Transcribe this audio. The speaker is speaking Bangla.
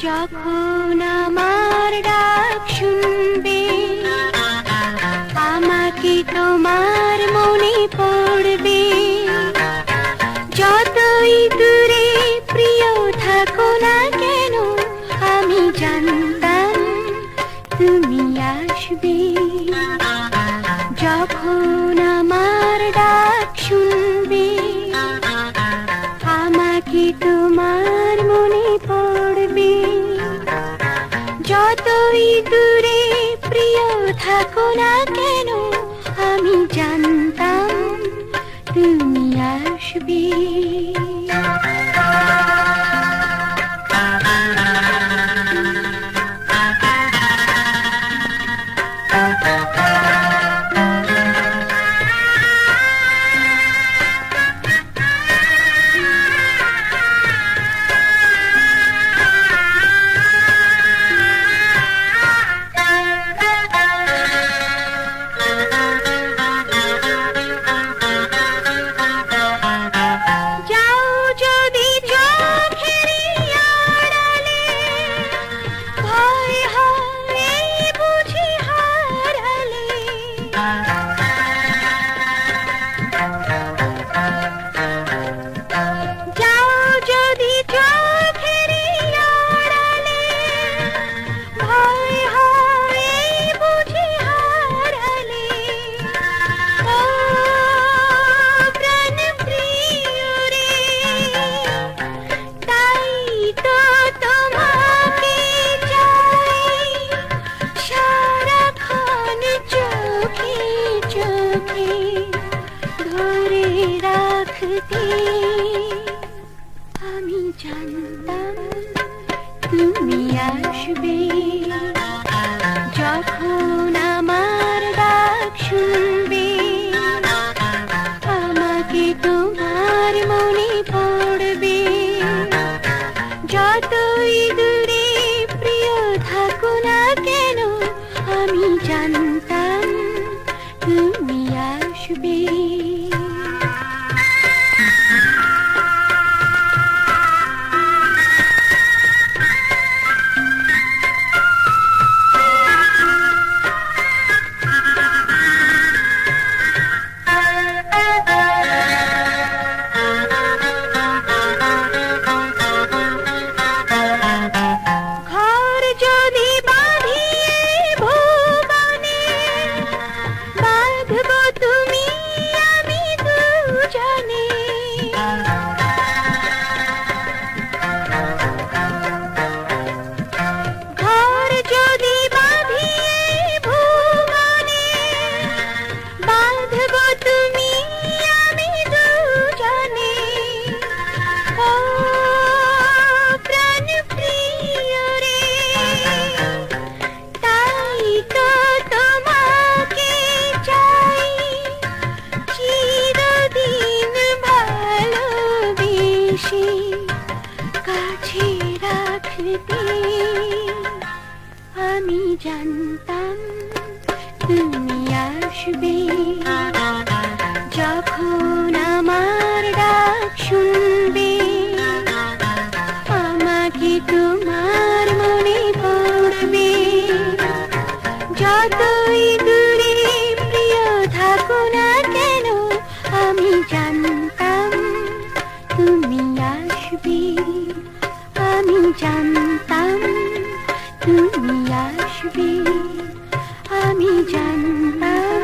যখন আমার যতই দূরে প্রিয় থাকো না কেন? আমি জানতাম তুমি আসবে। to be প্রীতি আমি জানতাম তুমি আসবে। জানতাম তুমি আসবে আমি জানতাম